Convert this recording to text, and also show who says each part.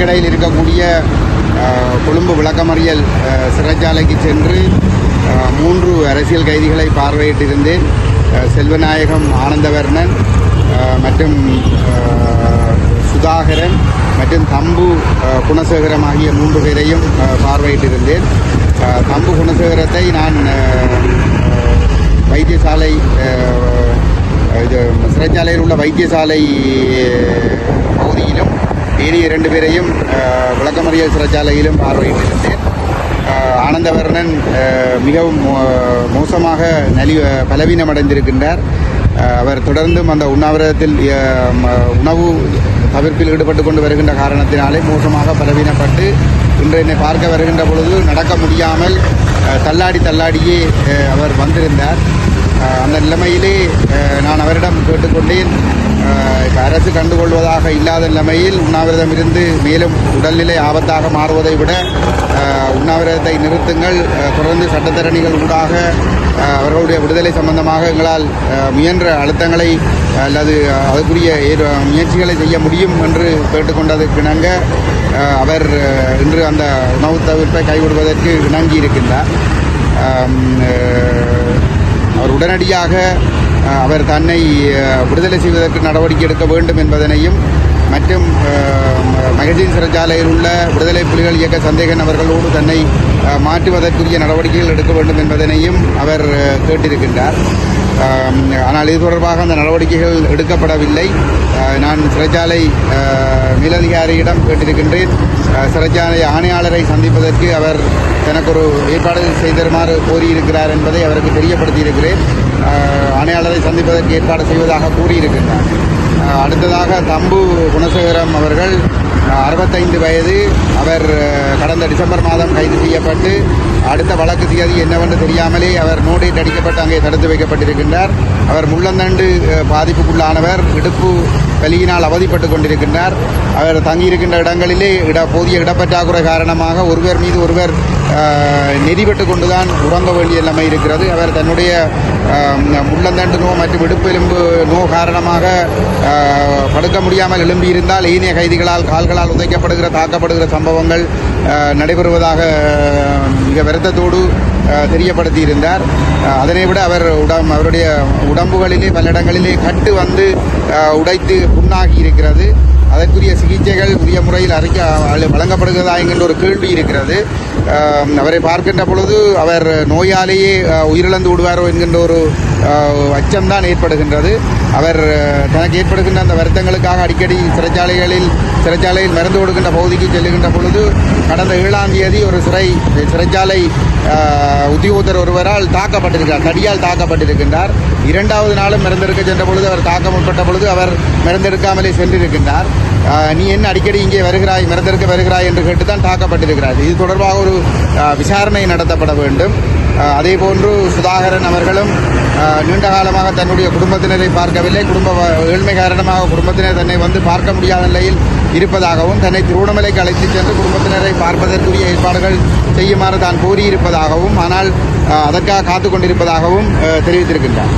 Speaker 1: இதற்கிடையில் இருக்கக்கூடிய கொழும்பு விளக்கமறியல் சிறைச்சாலைக்கு சென்று மூன்று அரசியல் கைதிகளை பார்வையிட்டிருந்தேன். செல்வநாயகம் ஆனந்தவர்ணன் மற்றும் சுதாகரன் மற்றும் தம்பு குணசேகரம் ஆகிய மூன்று பேரையும் பார்வையிட்டிருந்தேன். தம்பு குணசேகரத்தை நான் வைத்தியசாலை இது சிறைச்சாலையில் உள்ள வைத்தியசாலை ஏனைய இரண்டு பேரையும் விளக்கமறியல் சிறைச்சாலையிலும் பார்வையிட்டிருந்தேன். ஆனந்தவர்ணன் மிகவும் மோசமாக நலி பலவீனமடைந்திருக்கின்றார். அவர் தொடர்ந்தும் அந்த உண்ணாவிரதத்தில் உணவு தவிர்ப்பில் ஈடுபட்டு கொண்டு வருகின்ற காரணத்தினாலே மோசமாக பலவீனப்பட்டு இன்று என்னை பார்க்க வருகின்ற பொழுது நடக்க முடியாமல் தள்ளாடி தள்ளாடியே அவர் வந்திருந்தார். அந்த நிலைமையிலே நான் அவரிடம் கேட்டுக்கொண்டேன். இப்போ அரசு கண்டுகொள்வதாக இல்லாத நிலைமையில் உண்ணாவிரதம் இருந்து மேலும் உடல்நிலை ஆபத்தாக மாறுவதை விட உண்ணாவிரதத்தை நிறுத்துங்கள். தொடர்ந்து சட்டத்தரணிகள் ஊடாக அவர்களுடைய விடுதலை சம்பந்தமாக எங்களால் முயன்ற அழுத்தங்களை அல்லது அதற்குரிய முயற்சிகளை செய்ய முடியும் என்று கேட்டுக்கொண்டதற்கிணங்க இணங்க அவர் இன்று அந்த உணவு தவிர்ப்பை கைவிடுவதற்கு இணங்கி இருக்கின்றார் அவர் உடனடியாக அவர் தன்னை விடுதலை செய்வதற்கு நடவடிக்கை எடுக்க வேண்டும் என்பதனையும் மற்றும் மகஜின் சிறைச்சாலையில் உள்ள விடுதலை புலிகள் இயக்க சந்தேகன் அவர்களோடு தன்னை மாற்றுவதற்குரிய நடவடிக்கைகள் எடுக்க வேண்டும் என்பதனையும் அவர் கேட்டிருக்கின்றார். ஆனால் இது தொடர்பாக அந்த நடவடிக்கைகள் எடுக்கப்படவில்லை. நான் சிறைச்சாலை மேலதிகாரியிடம் கேட்டிருக்கின்றேன். சிறைச்சாலை ஆணையாளரை சந்திப்பதற்கு அவர் எனக்கு ஒரு ஏற்பாடு செய்தருமாறு கோரியிருக்கிறார் என்பதை அவருக்கு தெரியப்படுத்தியிருக்கிறேன். ஆணையாளரை சந்திப்பதற்கு ஏற்பாடு செய்வதாக கூறியிருக்கின்றார். அடுத்ததாக தம்பு குணசேகரம் அவர்கள் அறுபத்தைந்து வயது அவர் கடந்த டிசம்பர் மாதம் கைது செய்யப்பட்டு அடுத்த வழக்கு தேதி என்னவென்று தெரியாமலே அவர் நோடேட் அடிக்கப்பட்டு அங்கே தடுத்து வைக்கப்பட்டிருக்கின்றார். அவர் முள்ளந்தண்டு பாதிப்புக்குள்ளானவர் இடுப்பு வலியினால் அவதிப்பட்டு கொண்டிருக்கின்றார். அவர் தங்கியிருக்கின்ற இடங்களிலே இட போதிய இடப்பற்றாக்குறை காரணமாக ஒருவர் மீது ஒருவர் நெறிபட்டு கொண்டுதான் உறங்க வேண்டிய நிலைமை இருக்கிறது. அவர் தன்னுடைய முள்ளந்தண்டு நோ மற்றும் இடுப்பு எலும்பு நோ காரணமாக படுக்க முடியாமல் எழும்பியிருந்தால் ஏனைய கைதிகளால் கால் அவர்களால் உதைக்கப்படுகிற தாக்கப்படுகிற சம்பவங்கள் நடைபெறுவதாக மிக வருத்தத்தோடு தெரியப்படுத்தியிருந்தார். அதனை விட அவர் உடம் அவருடைய உடம்புகளிலே பல இடங்களிலே கட்டு வந்து உடைத்து புண்ணாகி இருக்கிறது. அதற்குரிய சிகிச்சைகள் உரிய முறையில் அறிக்க வழங்கப்படுகிறதா என்கின்ற ஒரு கேள்வி இருக்கிறது. அவரை பார்க்கின்ற பொழுது அவர் நோயாலேயே உயிரிழந்து விடுவாரோ என்கின்ற ஒரு அச்சம்தான் ஏற்படுகின்றது. அவர் தனக்கு ஏற்படுகின்ற அந்த வருத்தங்களுக்காக அடிக்கடி சிறைச்சாலைகளில் சிறைச்சாலையில் மருந்து கொடுக்கின்ற பகுதிக்கு செல்லுகின்ற பொழுது கடந்த ஏழாம் தேதி ஒரு சிறை சிறைச்சாலை உத்தியோகத்தர் ஒருவரால் தாக்கப்பட்டிருக்கிறார் தடியால் தாக்கப்பட்டிருக்கின்றார். இரண்டாவது நாளும் மருந்தெடுக்க சென்ற பொழுது அவர் தாக்கம் உட்பட்ட பொழுது அவர் மருந்தெடுக்காமலே சென்றிருக்கின்றார். நீ என்ன அடிக்கடி இங்கே வருகிறாய் மருந்தெடுக்க வருகிறாய் என்று கேட்டுத்தான் தாக்கப்பட்டிருக்கிறார். இது தொடர்பாக ஒரு விசாரணை நடத்தப்பட வேண்டும். அதே போன்று சுதாகரன் அவர்களும் நீண்ட காலமாக தன்னுடைய குடும்பத்தினரை பார்க்கவில்லை. குடும்ப ஏழ்மை காரணமாக குடும்பத்தினர் தன்னை வந்து பார்க்க முடியாத நிலையில் இருப்பதாகவும் தன்னை திருவண்ணாமலைக்கு அழைத்துச் சென்று குடும்பத்தினரை பார்ப்பதற்குரிய ஏற்பாடுகள் செய்யுமாறு தான் கோரியிருப்பதாகவும் ஆனால் அதற்காக காத்து கொண்டிருப்பதாகவும் தெரிவித்திருக்கின்றார்.